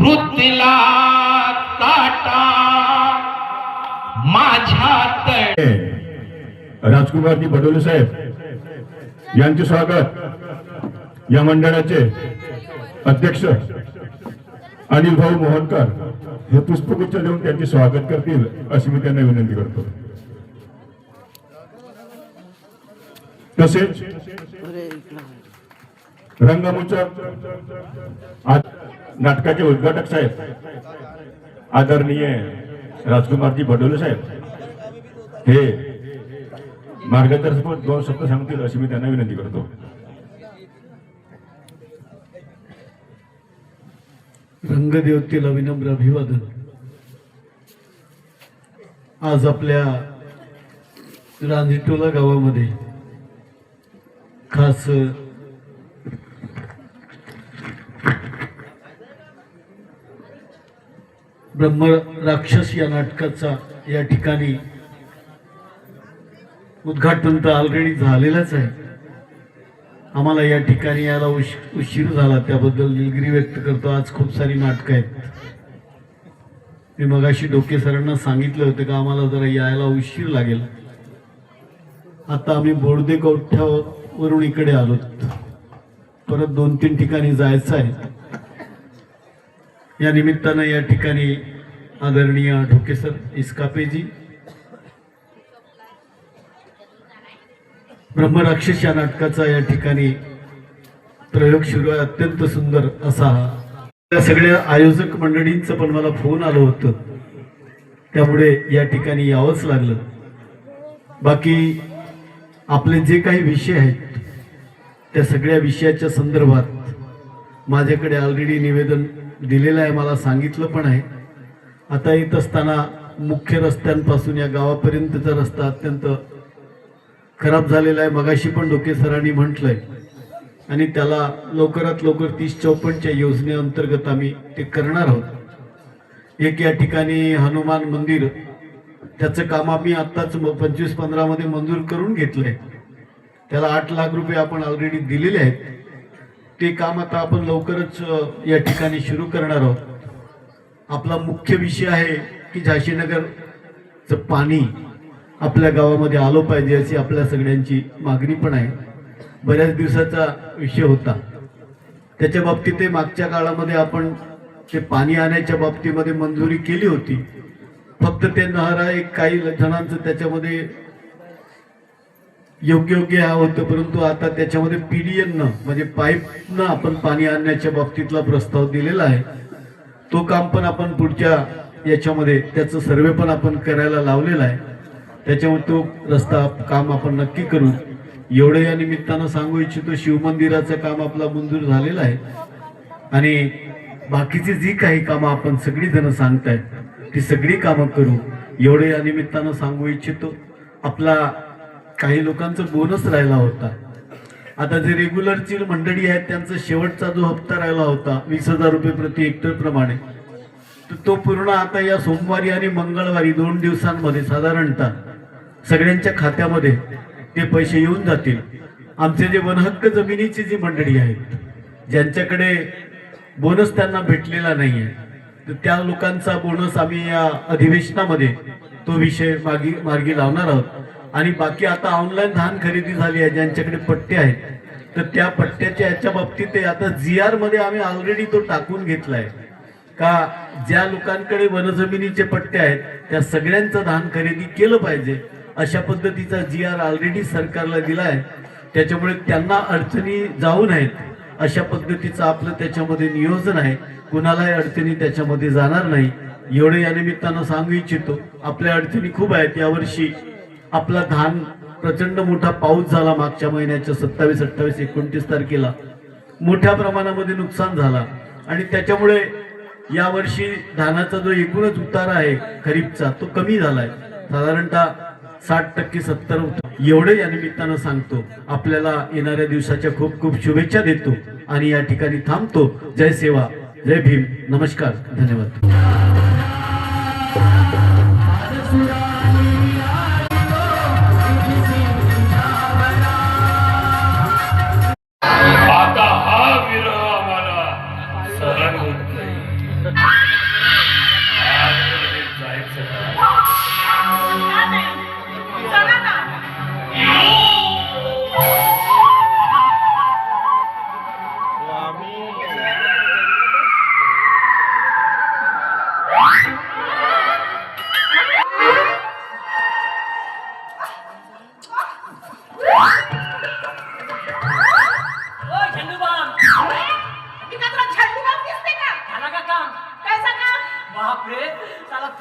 वृत्तीला काटा. माझ्या राजकुमारजी बडोले साहेब यांचे स्वागत. या मंडळाचे अध्यक्ष अनिल भाऊ मोहनकर हे पुष्पगुच्छ देऊन त्यांचे स्वागत करतील अशी मी त्यांना विनंती करतो. तसेच रंगमंच आज नाटकाचे उद्घाटक साहेब आदरणीय राजकुमारजी बडोले साहेब. हे मार्गदर्शक दोन शब्द सांगतील अशी मी त्यांना विनंती करतो. रंगदेवतेला विनम्र अभिवादन. आज आपल्या रांजिटोला गावामध्ये खास ब्रह्म राक्षस या नाटकाचा या ठिकाणी उद्घाटन तर ऑलरेडी झालेलंच आहे. आम्हाला या ठिकाणी यायला उश उशीर झाला त्याबद्दल दिलगिरी व्यक्त करतो. आज खूप सारी नाटकं आहेत. मी मगाशी डोके सरांना सांगितलं होतं का आम्हाला जरा यायला उशीर लागेल. आता आम्ही बोर्दे कवठ्यावरून इकडे आलो परत दोन तीन ठिकाणी जायचं आहे. या निमित्तानं या ठिकाणी आदरणीय ढोकेसर इस्कापेजी ब्रह्मराक्षस या नाटकाचा या ठिकाणी प्रयोग सुरू आहे. अत्यंत सुंदर असा त्या सगळ्या आयोजक मंडळींचं पण मला फोन आलं होतं. त्यामुळे या ठिकाणी यावंच लागलं. बाकी आपले जे काही विषय आहेत त्या सगळ्या विषयाच्या संदर्भात माझ्याकडे ऑलरेडी निवेदन दिलेलं आहे मला सांगितलं पण आहे. आता येत असताना मुख्य रस्त्यांपासून या गावापर्यंतचा रस्ता अत्यंत खराब झालेला आहे. मगाशी पण डोके सरांनी म्हटलंय. आणि त्याला लवकरात लवकर तीस चौपन्नच्या योजनेअंतर्गत आम्ही ते करणार आहोत. एक या ठिकाणी हनुमान मंदिर त्याचं काम आम्ही आत्ताच पंचवीस पंधरामध्ये मंजूर करून घेतलंय. त्याला आठ लाख रुपये आपण ऑलरेडी दिलेले आहेत. ते काम आता आपण लवकरच या ठिकाणी सुरू करणार आहोत. आपला मुख्य विषय आहे की झाशीनगरचं पाणी आपल्या गावामध्ये आलं पाहिजे अशी आपल्या सगळ्यांची मागणी पण आहे. बऱ्याच दिवसाचा विषय होता. त्याच्या बाबतीत ते मागच्या काळामध्ये आपण ते पाणी आणण्याच्या बाबतीमध्ये मंजुरी केली होती. फक्त ते नहरा एक काही जणांचं त्याच्यामध्ये योग्य योग्य हा होतं परंतु आता त्याच्यामध्ये पीडीएननं म्हणजे पाईपनं आपण पाणी आणण्याच्या बाबतीतला प्रस्ताव दिलेला आहे. तो काम पण आपण पुढच्या याच्यामध्ये त्याचं सर्वे पण आपण करायला लावलेला आहे. त्याच्यामुळे तो रस्ता काम आपण नक्की करू. एवढं या निमित्तानं सांगू इच्छितो शिवमंदिराचं काम आपला मंजूर झालेलं आहे. आणि बाकीची जी काही कामं आपण सगळीजणं सांगतायत ती सगळी कामं करू. एवढं या निमित्तानं सांगू इच्छितो. आपला काही लोकांचा बोनस राहिला होता. आता जे रेग्युलरची मंडळी आहेत त्यांचा शेवटचा जो हप्ता राहिला होता वीस हजार रुपये प्रति हेक्टर प्रमाणे तर तो पूर्ण आता या सोमवारी आणि मंगळवारी दोन दिवसांमध्ये साधारणतः सगळ्यांच्या खात्यामध्ये ते पैसे येऊन जातील. आमचे जे वनहक्क जमिनीची जी मंडळी आहेत ज्यांच्याकडे बोनस त्यांना भेटलेला नाहीये तर त्या लोकांचा बोनस आम्ही या अधिवेशनामध्ये तो विषय मागी मार्गी लावणार आहोत. आणि बाकी आता ऑनलाईन धान खरेदी झाली आहे ज्यांच्याकडे पट्टे आहेत. तर त्या पट्ट्याच्या याच्या बाबतीत ते आता जी आरमध्ये आम्ही ऑलरेडी तो टाकून घेतलाय. का ज्या लोकांकडे वनजमिनीचे पट्टे आहेत त्या सगळ्यांचं धान खरेदी केलं पाहिजे अशा पद्धतीचा जी आर ऑलरेडी सरकारला दिला आहे. त्याच्यामुळे त्यांना अडचणी जाऊ नयेत. अशा पद्धतीचं आपलं त्याच्यामध्ये नियोजन आहे. कुणालाही अडचणी त्याच्यामध्ये जाणार नाही. एवढं या निमित्तानं सांगू इच्छितो. आपल्या अडचणी खूप आहेत यावर्षी आपला धान प्रचंड मोठा पाऊस झाला मागच्या महिन्याच्या सत्तावीस अठ्ठावीस एकोणतीस तारखेला. मोठ्या प्रमाणामध्ये नुकसान झाला. आणि त्याच्यामुळे यावर्षी धानाचा जो एकूणच उतारा आहे खरीपचा तो कमी झालाय. साधारणतः साठ टक्के सत्तर एवढे या निमित्तानं सांगतो. आपल्याला येणाऱ्या दिवसाच्या खूप खूप शुभेच्छा देतो. आणि या ठिकाणी थांबतो. जय सेवा. जय भीम. नमस्कार. धन्यवाद.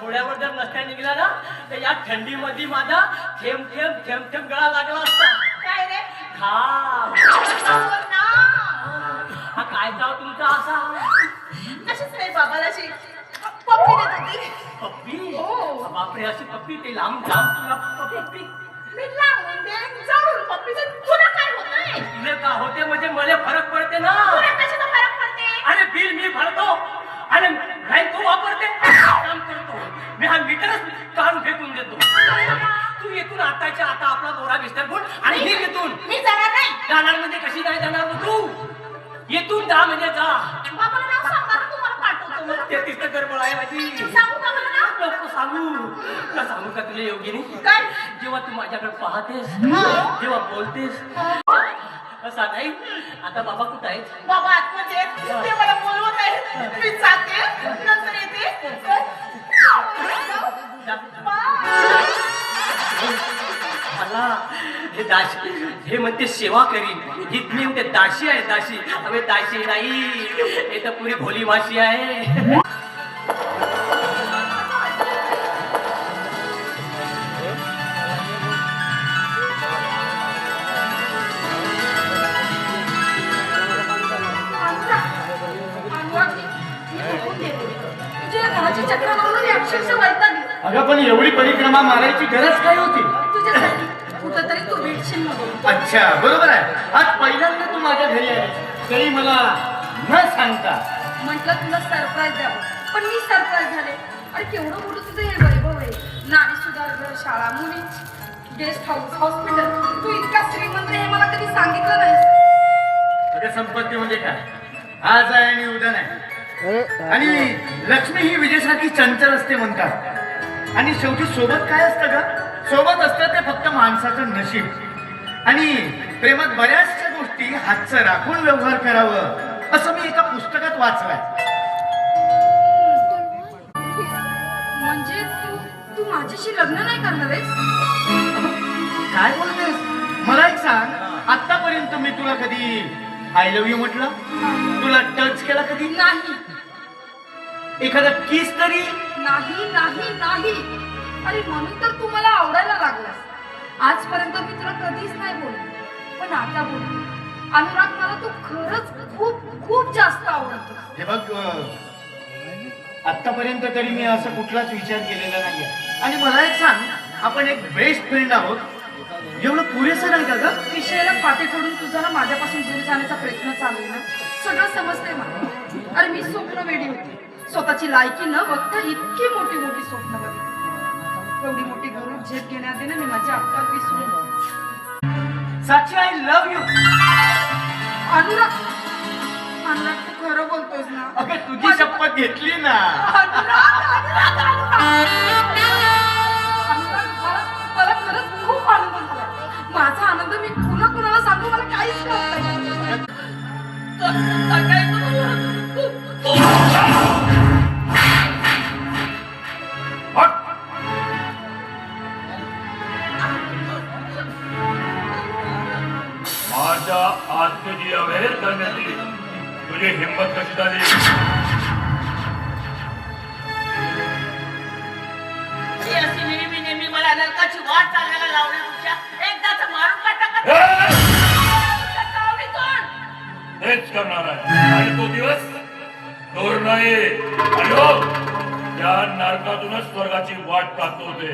थोड्यावर जर नसत्या निघला ना तर या थंडीमध्ये माझा थेंब थेंब थेंब थेंब गळा लागला असता. काय रे? घाम. हो ना. काय चाव तुमचा असा? अशीच नाही बाबाला अशी पप्पी देत होती. पप्पी? हो. बापरे अशी पप्पी ते लांब लांब तुला पप्पी. मी जवळून पप्पीचं तुला काय होतंय? तुले का होते? म्हणजे मला फरक निघ येथून. मी जाणार नाही. जाणार म्हणजे कशी नाही जाणार मग तू? येथून जा म्हणजे जा. बाबाला नाव सांगा ना तुम्हाला पाठवतो मला. ते तिथं गडबड आहे माझी. सांगू का मला नाव? नको सांगू. का सांगू का तुला योगिनी काय? जेव्हा तू माझ्याकडे पाहतेस हा. जेव्हा बोलतेस असा नाही आता बाबा कुठं आहेत? बाबा आतमध्ये आहेत. ते मला बोलवत आहेत. मी जाते. नंतर येते. मला हे दाशी हे म्हणते सेवा करीन. ही मी म्हणते दाशी आहे दाशी अबे दाशी नाही. हे तर पुरी भोली माशी आहे. अगं पण एवढी परिक्रमा मारायची गरज काय होती? अच्छा बरोबर आहे. आज पहिल्यांदा तू माझ्या घरी आहे तरी मला न सांगता. म्हटलं तुला सरप्राईज द्यावं. पण मी सरप्राईज झाले. अरे केवढं मोठं तुझं हे वैभव आहे. नारी सुधारगृह शाळा मुली गेस्ट हाऊस हॉस्पिटल तू इतका श्रीमंत आहे हे मला कधी सांगितलं नाहीस. अगं संपत्ती म्हणजे काय? आज आहे आणि उद्या नाही. आणि लक्ष्मी ही विजयासाठी चंचल असते म्हणतात. आणि शेवटी सोबत काय असतं का सोबत असतं ते फक्त माणसाचं नशीब. आणि प्रेमात बऱ्याचशा गोष्टी हातचं राखून व्यवहार करावं असं मी एका पुस्तकात वाचलंय. म्हणजे तू तू माझ्याशी लग्न नाही करणार आहेस? काय बोलतेस? मला एक सांग आतापर्यंत मी तुला कधी आय लव्ह यू म्हटलं? तुला टच केला कधी? नाही. एखादा किस तरी? नाही नाही नाही. अरे म्हणून तर तू मला आवडायला लागलास. आजपर्यंत मी तुला कधीच नाही बोलले पण आता बोल अनुराग मला तू खरंच खूप खूप जास्त आवडतो. हे बघ आतापर्यंत तरी मी असं कुठलाच विचार केलेला नाहीये. आणि मला एक सांग आपण एक बेस्ट फ्रेंड आहोत. एवढं पुरेसं नाही का ग? विषयाला फाटे फोडून तुझा ना माझ्यापासून दूर जाण्याचा प्रयत्न चालू आहे ना? सगळं समजतंय मला. अरे मी स्वप्न वेडी होती. स्वतःची लायकी न बघता इतकी मोठी मोठी स्वप्न बघितली. एवढी मोठी गौरव झेप घेण्याआधी ना मी माझी अक्का विसरून Sakshi I love you Anurag Anurag तू खरं बोलतोयस ना? अगं तुझी शपथ घेतली ना. मला खरंच खूप आनंद झाला माझा आनंद मी कुणा कुणाला सांगू? मला काहीच कळत हेच करणार आहे. आणि तो दिवस दूर नाही. आणि हो, त्या नरकातूनच स्वर्गाची वाट पाहतो होते.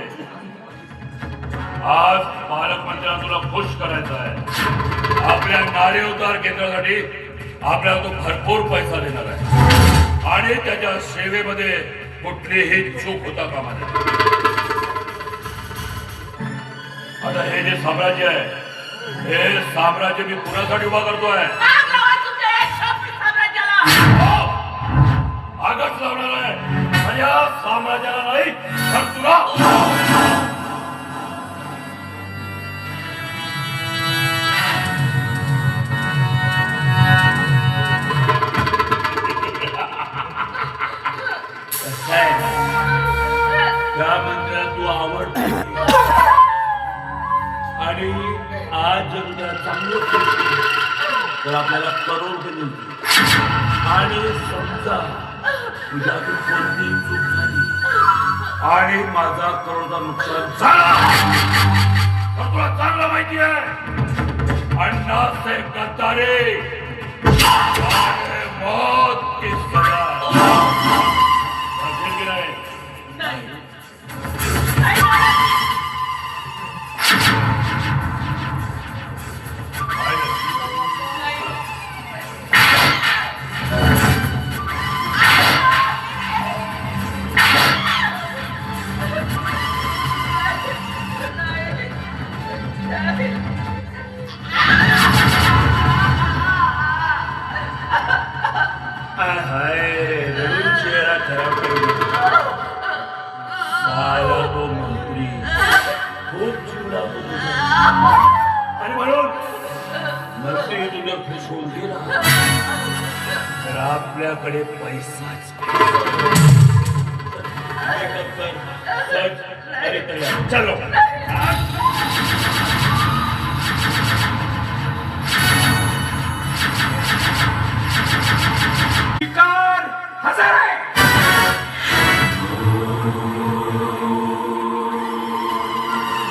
आज पालकमंत्र्यांना तुला खुश करायचा आहे. आपल्या नारे उतार केंद्रासाठी आपल्याला तो भरपूर पैसा देणार आहे. आणि त्याच्या सेवेमध्ये कुठलीही चूक होता कामा नये. आता हे जे साम्राज्य आहे हे साम्राज्य मी कुणासाठी उभा करतोय? साम्राज्याला नाही तर तुला काय त्या मंत्र्यात तू आवडते आणि आज जर तुला चांगलं तर आपल्याला करोड आणि समजा तुझ्यातून कोणती चूक झाली आणि माझा करोडचा नुकसान झाला. तर तुला चांगलं माहिती आहे अण्णासाहेब गद्दारे. आणि मौत की सजा नाही मंत्री तुझ्या दिला तर आपल्याकडे पैसाच अरे चलो. हजर आहे.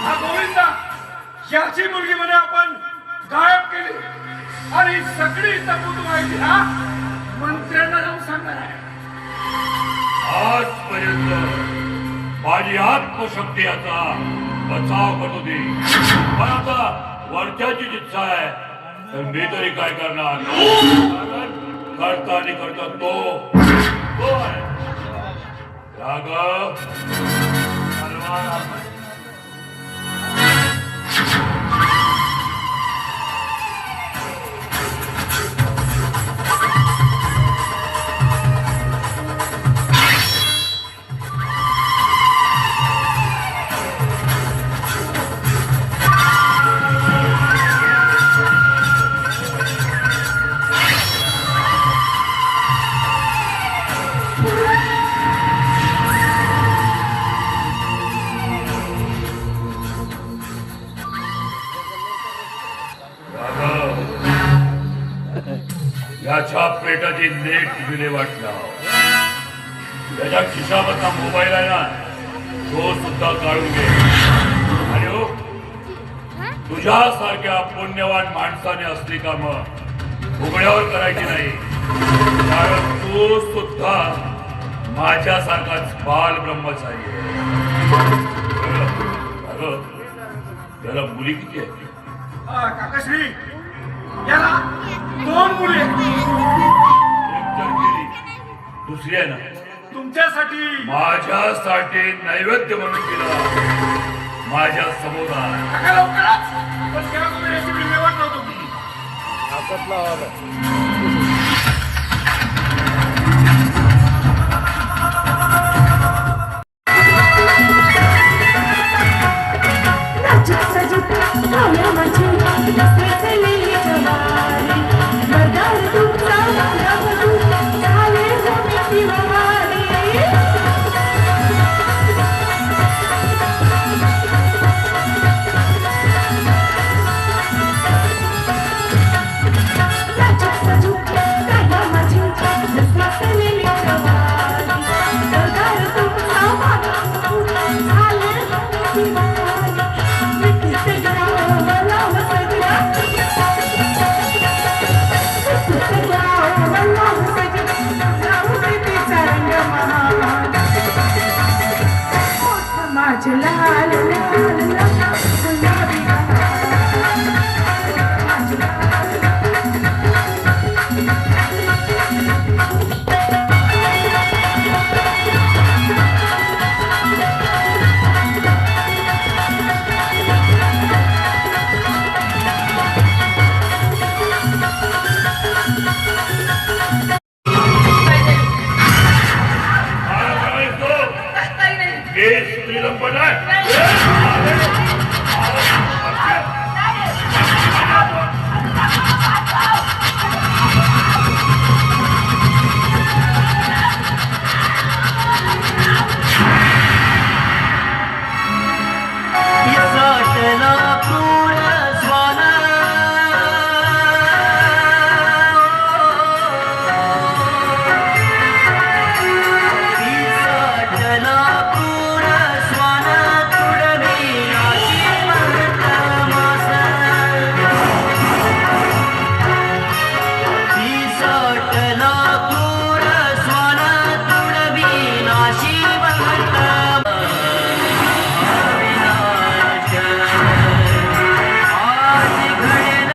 हा गोविंदा याची मुलगी म्हणे आपण गायब केली. आणि सगळी तपूत माहिती हा? मंत्र्यांना जाऊन सांगणार आहे. आजपर्यंत माझी आत्मशक्ती आता बचाव करत होती पण आता वरच्याची इच्छा आहे तर मी तरी काय करणार? करता आणि करता तो. तो आहे. राघव याच्या पेटाची नेट विल्हेवाट लाव त्याच्या खिशामधला मोबाईल आहे ना तो सुद्धा काढून घे. आणि हो तुझ्यासारख्या पुण्यवान माणसाने असली कामं उघड्यावर करायची नाही. कारण तू सुद्धा माझ्यासारखाच बाल ब्रह्मचारी आहे त्याला मुली किती आहे काकाश्री याला दुसरी आहे ना तुमच्यासाठी. माझ्यासाठी नैवेद्य म्हणून केला. माझ्यासमोर आहे. माझे लाल लाल